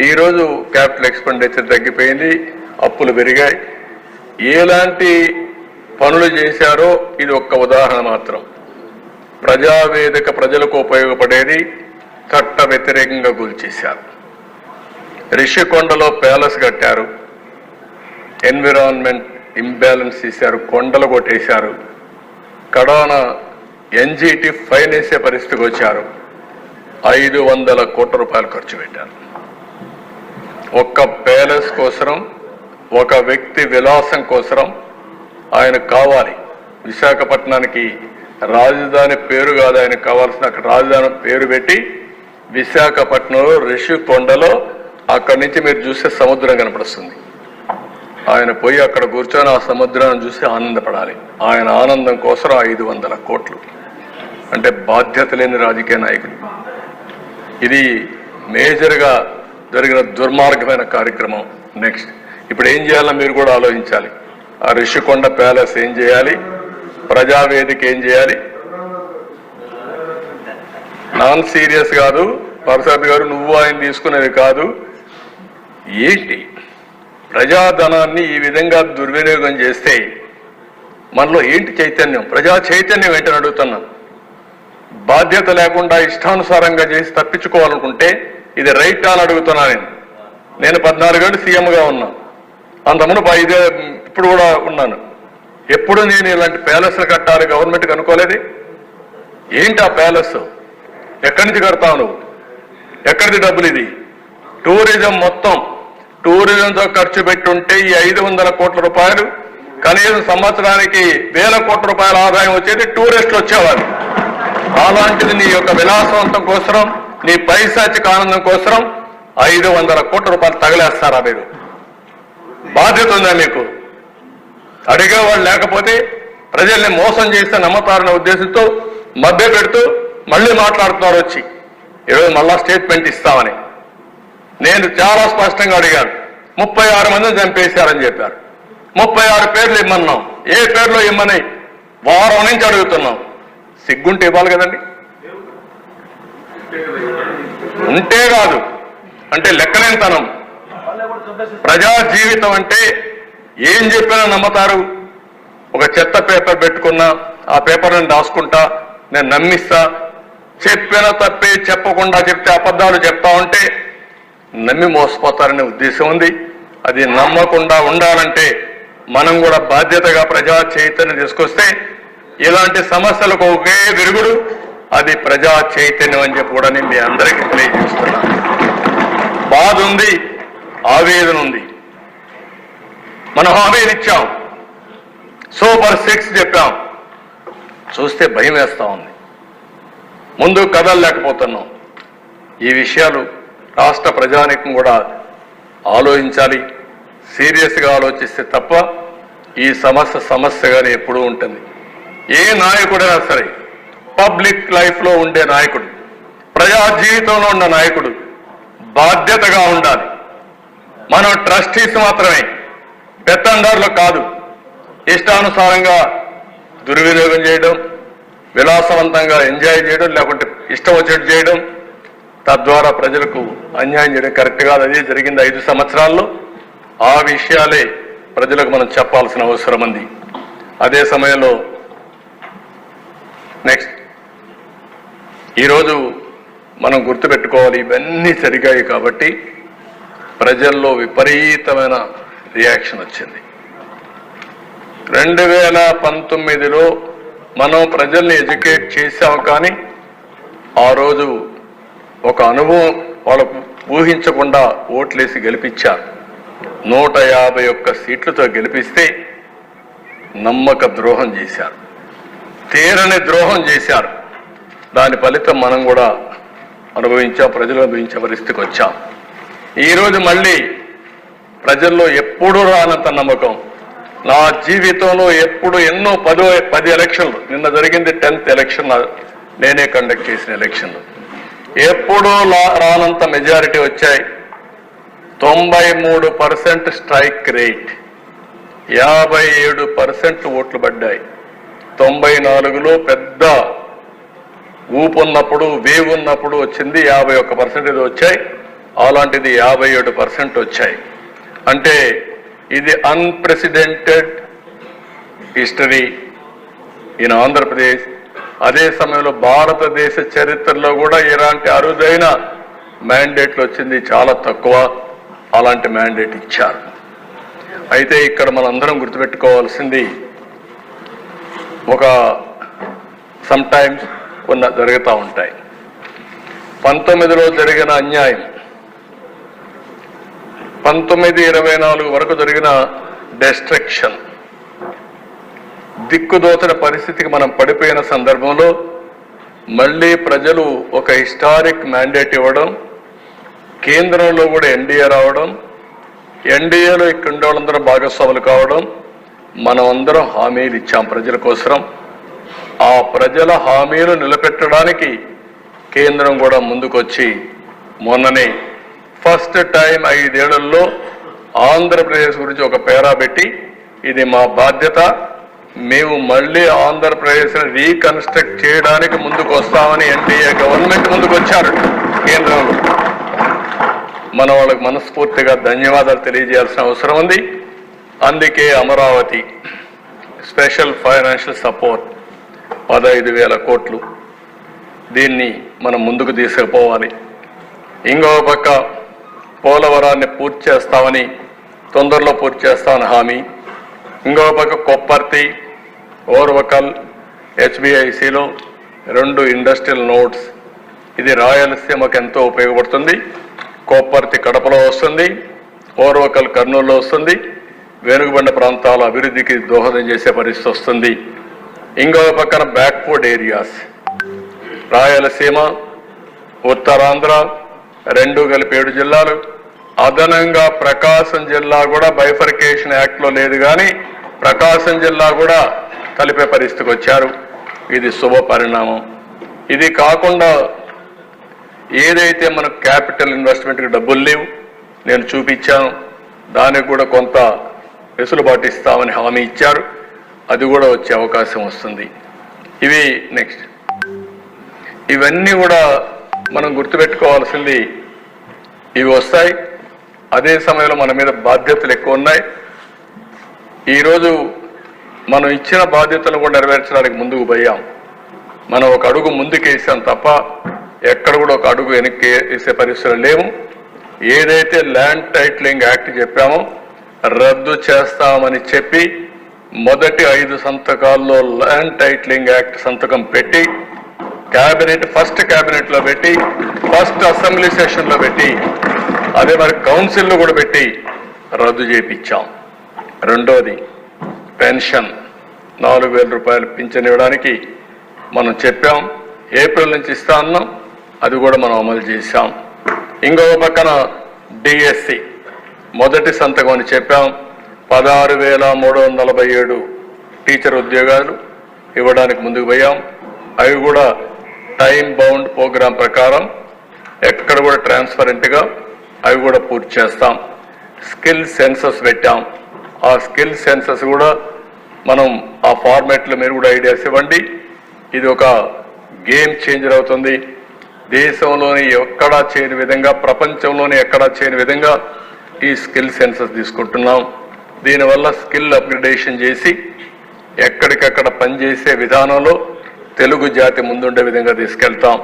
ఈరోజు capital expenditure తగ్గిపోయింది అప్పులు పెరిగాయి. ఎలాంటి పనులు చేశారో ఇది ఒక్క ఉదాహరణ మాత్రం. ప్రజావేదిక ప్రజలకు ఉపయోగపడేది చట్ట వ్యతిరేకంగా గురిచేశారు రిషికొండలో ప్యాలెస్ కట్టారు. ఎన్విరాన్మెంట్ ఇంబ్యాలెన్స్ చేశారు కొండలు కొట్టేశారు. కడాన ఎన్జీటీ ఫైన్ వేసే పరిస్థితికి వచ్చారు. ఐదు వందల కోట్ల రూపాయలు ఖర్చు పెట్టారు. ఒక్క ప్యాలెస్ కోసరం ఒక వ్యక్తి విలాసం కోసరం ఆయన కావాలి. విశాఖపట్నానికి రాజధాని పేరు కాదు ఆయనకు కావాల్సిన అక్కడ రాజధాని పేరు పెట్టి విశాఖపట్నంలో రిషికొండలో అక్కడి నుంచి మీరు చూస్తే సముద్రం కనపడుస్తుంది. ఆయన పోయి అక్కడ కూర్చొని ఆ సముద్రాన్ని చూసి ఆనందపడాలి. ఆయన ఆనందం కోసం ఐదు వందల కోట్లు. అంటే బాధ్యత లేని రాజకీయ నాయకులు ఇది మేజర్గా జరిగిన దుర్మార్గమైన కార్యక్రమం నెక్స్ట్. ఇప్పుడు ఏం చేయాలో మీరు కూడా ఆలోచించాలి. ఆ రిషికొండ ప్యాలెస్ ఏం చేయాలి? ప్రజావేదిక ఏం చేయాలి? నాన్ సీరియస్ కాదు. పరసాద్ గారు నువ్వు ఆయన తీసుకునేది కాదు. ఏంటి? ప్రజాధనాన్ని ఈ విధంగా దుర్వినియోగం చేస్తే మనలో ఏంటి చైతన్యం? ప్రజా చైతన్యం ఏంటని అడుగుతున్నాను. బాధ్యత లేకుండా ఇష్టానుసారంగా చేసి తప్పించుకోవాలనుకుంటే ఇది రైట్ అని అడుగుతున్నా నేను. నేను పద్నాలుగేళ్ళు సీఎంగా ఉన్నా. అంతమును ఐదే ఇప్పుడు కూడా ఉన్నాను. ఎప్పుడు నేను ఇలాంటి ప్యాలెస్లు కట్టాలి గవర్నమెంట్కి అనుకోలేదు? ఏంటి ఆ ప్యాలెస్? ఎక్కడి నుంచి కడతావు నువ్వు? ఎక్కడిది డబ్బులు ఇది? టూరిజం మొత్తం టూరిజంతో ఖర్చు పెట్టుంటే ఈ ఐదు వందల కోట్ల రూపాయలు కనీసం సంవత్సరానికి వేల కోట్ల రూపాయల ఆదాయం వచ్చేది టూరిస్టులు వచ్చేవారు అలాంటిది నీ యొక్క విలాసవంతం కోసరం నీ పైశాచిక ఆనందం కోసరం ఐదు వందల కోట్ల రూపాయలు తగలేస్తారా మీరు? బాధ్యత ఉందా మీకు? అడిగేవాళ్ళు లేకపోతే ప్రజల్ని మోసం చేస్తే నమ్మతారనే ఉద్దేశంతో మభ్య పెడుతూ మళ్ళీ మాట్లాడుతున్నారు వచ్చి. ఈరోజు మళ్ళా స్టేట్మెంట్ ఇస్తామని. నేను చాలా స్పష్టంగా అడిగాను. ముప్పై ఆరు మందిని చంపేశారని చెప్పారు. ముప్పై ఆరు పేర్లు ఇమ్మన్నాం. ఏ పేర్లు ఇమ్మని? వారం నుంచి అడుగుతున్నాం. సిగ్గుంటే ఇవ్వాలి కదండి. ఉంటే కాదు అంటే లెక్కలేనితనం. ప్రజా జీవితం అంటే ఏం చెప్పినా నమ్ముతారు. ఒక చెత్త పేపర్ పెట్టుకున్నా ఆ పేపర్ని దాచుకుంటా నేను నమ్మిస్తా. చెప్పిన తప్పే చెప్పకుండా చెప్తే అబద్ధాలు చెప్తా ఉంటే నమ్మి మోసపోతారనే ఉద్దేశం ఉంది. అది నమ్మకుండా ఉండాలంటే మనం కూడా బాధ్యతగా ప్రజా చైతన్యం తీసుకొస్తే ఇలాంటి సమస్యలకు ఒకే విరుగుడు అది ప్రజా చైతన్యం అని చెప్పి కూడా నేను మీ అందరికీ తెలియజేస్తున్నాను బాధ ఉంది ఆవేదన ఉంది. మనం హామీలు ఇచ్చాం. సూపర్ సిక్స్ చెప్పాం. చూస్తే భయం వేస్తా ఉంది. ముందు కదలలేకపోతున్నాం ఈ విషయాలు రాష్ట్ర ప్రజానికం కూడా ఆలోచించాలి సీరియస్గా ఆలోచిస్తే తప్ప ఈ సమస్య సమస్యగానే ఎప్పుడూ ఉంటుంది. ఏ నాయకుడైనా సరే పబ్లిక్ లైఫ్లో ఉండే నాయకుడు ప్రజా జీవితంలో ఉన్న నాయకుడు బాధ్యతగా ఉండాలి. మనం ట్రస్టీస్ మాత్రమే పెత్తందారులు కాదు. ఇష్టానుసారంగా దుర్వినియోగం చేయడం విలాసవంతంగా ఎంజాయ్ చేయడం లేకుంటే ఇష్టం వచ్చేట్టు చేయడం తద్వారా ప్రజలకు అన్యాయం చేయడం కరెక్ట్ కాదు. అదే జరిగింది ఐదు సంవత్సరాల్లో. ఆ విషయాలే ప్రజలకు మనం చెప్పాల్సిన అవసరం ఉంది. అదే సమయంలో నెక్స్ట్ ఈరోజు మనం గుర్తుపెట్టుకోవాలి ఇవన్నీ జరిగాయి కాబట్టి ప్రజల్లో విపరీతమైన రియాక్షన్ వచ్చింది. రెండు వేల పంతొమ్మిదిలో మనం ప్రజల్ని ఎడ్యుకేట్ చేశాం కానీ ఆ రోజు ఒక అనుభవం వాళ్ళకు ఊహించకుండా ఓట్లేసి గెలిపించారు. నూట యాభై ఒక్క సీట్లతో గెలిపిస్తే నమ్మక ద్రోహం చేశారు. తీరని ద్రోహం చేశారు. దాని ఫలితం మనం కూడా అనుభవించాం ప్రజలు అనుభవించే పరిస్థితికి వచ్చాం. ఈరోజు మళ్ళీ ప్రజల్లో ఎప్పుడూ రానంత నమ్మకం నా జీవితంలో ఎప్పుడు ఎన్నో పదో పది ఎలక్షన్లు నిన్న జరిగింది టెన్త్ ఎలక్షన్ నేనే కండక్ట్ చేసిన ఎలక్షన్లు. ఎప్పుడూ లా- రానంత మెజారిటీ వచ్చాయి. తొంభై మూడు పర్సెంట్ స్ట్రైక్ రేట్ యాభై ఏడు పర్సెంట్ ఓట్లు పడ్డాయి. తొంభై నాలుగులో పెద్ద ఊపు ఉన్నప్పుడు వేవ్ ఉన్నప్పుడు వచ్చింది యాభై ఒక్క పర్సెంట్ వచ్చాయి. అలాంటిది యాభై ఏడు పర్సెంట్ వచ్చాయి. అంటే ఇది అన్ప్రెసిడెంటెడ్ హిస్టరీ ఇన్ ఆంధ్రప్రదేశ్ అదే సమయంలో భారతదేశ చరిత్రలో కూడా ఇలాంటి అరుదైన మ్యాండేట్లు వచ్చింది చాలా తక్కువ. అలాంటి మ్యాండేట్ ఇచ్చారు. అయితే ఇక్కడ మనందరం గుర్తుపెట్టుకోవాల్సింది ఒక సమ్టైమ్స్ ఉన్న జరుగుతూ ఉంటాయి. పంతొమ్మిదిలో జరిగిన అన్యాయం పంతొమ్మిది ఇరవై నాలుగు వరకు జరిగిన డెస్ట్రక్షన్ దిక్కుదోచని పరిస్థితికి మనం పడిపోయిన సందర్భంలో మళ్ళీ ప్రజలు ఒక హిస్టారిక్ మ్యాండేట్ ఇవ్వడం కేంద్రంలో కూడా ఎన్డీఏ రావడం ఎన్డీఏలో ఇక్కడ వాళ్ళందరూ భాగస్వాములు కావడం మనం అందరం హామీలు ఇచ్చాం ప్రజల కోసం ఆ ప్రజల హామీలు నిలబెట్టడానికి కేంద్రం కూడా ముందుకొచ్చి మొన్ననే ఫస్ట్ టైం ఐదేళ్ళలో ఆంధ్రప్రదేశ్ గురించి ఒక పేరా పెట్టి ఇది మా బాధ్యత మేము మళ్ళీ ఆంధ్రప్రదేశ్ని రీకన్స్ట్రక్ట్ చేయడానికి ముందుకు వస్తామని ఎన్టీఏ గవర్నమెంట్ ముందుకు వచ్చారు కేంద్రంలో. మన వాళ్ళకి మనస్ఫూర్తిగా ధన్యవాదాలు తెలియజేయాల్సిన అవసరం ఉంది. అందుకే అమరావతి స్పెషల్ ఫైనాన్షియల్ సపోర్ట్ పదహైదు వేల కోట్లు దీన్ని మనం ముందుకు తీసుకుపోవాలి. ఇంకో పక్క పోలవరాన్ని పూర్తి చేస్తామని తొందరలో పూర్తి చేస్తామని హామీ. ఇంకో పక్క కొప్పర్తి ఓర్వకల్ హెచ్బిఐసిలో రెండు ఇండస్ట్రియల్ నోట్స్. ఇది రాయలసీమకు ఎంతో ఉపయోగపడుతుంది. కొప్పర్తి కడపలో వస్తుంది ఓర్వకల్ కర్నూలులో వస్తుంది వెనుకబడిన ప్రాంతాల అభివృద్ధికి దోహదం చేసే పరిస్థితి వస్తుంది. ఇంకో పక్కన బ్యాక్వర్డ్ ఏరియాస్. రాయలసీమ ఉత్తరాంధ్ర రెండు కలిపి ఏడు జిల్లాలు. అదనంగా ప్రకాశం జిల్లా కూడా బైఫర్కేషన్ యాక్ట్లో లేదు కానీ ప్రకాశం జిల్లా కూడా కలిపే పరిస్థితికి వచ్చారు. ఇది శుభ పరిణామం. ఇది కాకుండా ఏదైతే మనకు క్యాపిటల్ ఇన్వెస్ట్మెంట్కి డబ్బులు లేవు నేను చూపించాను. దానికి కూడా కొంత వెసులుబాటు ఇస్తామని హామీ ఇచ్చారు. అది కూడా వచ్చే అవకాశం వస్తుంది. ఇవి నెక్స్ట్ ఇవన్నీ కూడా మనం గుర్తుపెట్టుకోవాల్సింది ఇవి వస్తాయి. అదే సమయంలో మన మీద బాధ్యతలు ఎక్కువ ఉన్నాయి. ఈరోజు మనం ఇచ్చిన బాధ్యతలను కూడా నెరవేర్చడానికి ముందుకు పోయాం. మనం ఒక అడుగు ముందుకేసాం తప్ప ఎక్కడ కూడా ఒక అడుగు వెనక్కి వేసే పరిస్థితులు లేవు. ఏదైతే ల్యాండ్ టైటిలింగ్ యాక్ట్ చెప్పామో రద్దు చేస్తామని చెప్పి మొదటి ఐదు సంతకాల్లో ల్యాండ్ టైటిలింగ్ యాక్ట్ సంతకం పెట్టి క్యాబినెట్ ఫస్ట్ క్యాబినెట్లో పెట్టి ఫస్ట్ అసెంబ్లీ సెషన్లో పెట్టి అదే మరి కౌన్సిల్లో కూడా పెట్టి రద్దు చేపించాం. రెండోది పెన్షన్. నాలుగు వేల రూపాయలు పింఛన్ ఇవ్వడానికి మనం చెప్పాం. ఏప్రిల్ నుంచి ఇస్తా అన్నాం. అది కూడా మనం అమలు చేశాం. ఇంకొక పక్కన డిఎస్సి. మొదటి సంతకం అని చెప్పాం. పదహారు వేల మూడు వందల నలభై ఏడు టీచర్ ఉద్యోగాలు ఇవ్వడానికి ముందుకు పోయాం. అవి కూడా టైం బౌండ్ ప్రోగ్రాం ప్రకారం ఎక్కడ కూడా ట్రాన్స్పరెంట్గా అవి కూడా పూర్తి చేస్తాం. స్కిల్ సెన్సస్ పెట్టాం. ఆ స్కిల్ సెన్సస్ కూడా మనం ఆ ఫార్మాట్లో మీరు కూడా ఐడియాస్ ఇవ్వండి. ఇది ఒక గేమ్ చేంజర్ అవుతుంది. దేశంలోని ఎక్కడా చేయని విధంగా ప్రపంచంలోని ఎక్కడా చేయని విధంగా ఈ స్కిల్ సెన్సస్ తీసుకుంటున్నాం. దీనివల్ల స్కిల్ అప్గ్రేడేషన్ చేసి ఎక్కడికక్కడ పనిచేసే విధానంలో తెలుగు జాతి ముందుండే విధంగా తీసుకెళ్తాం.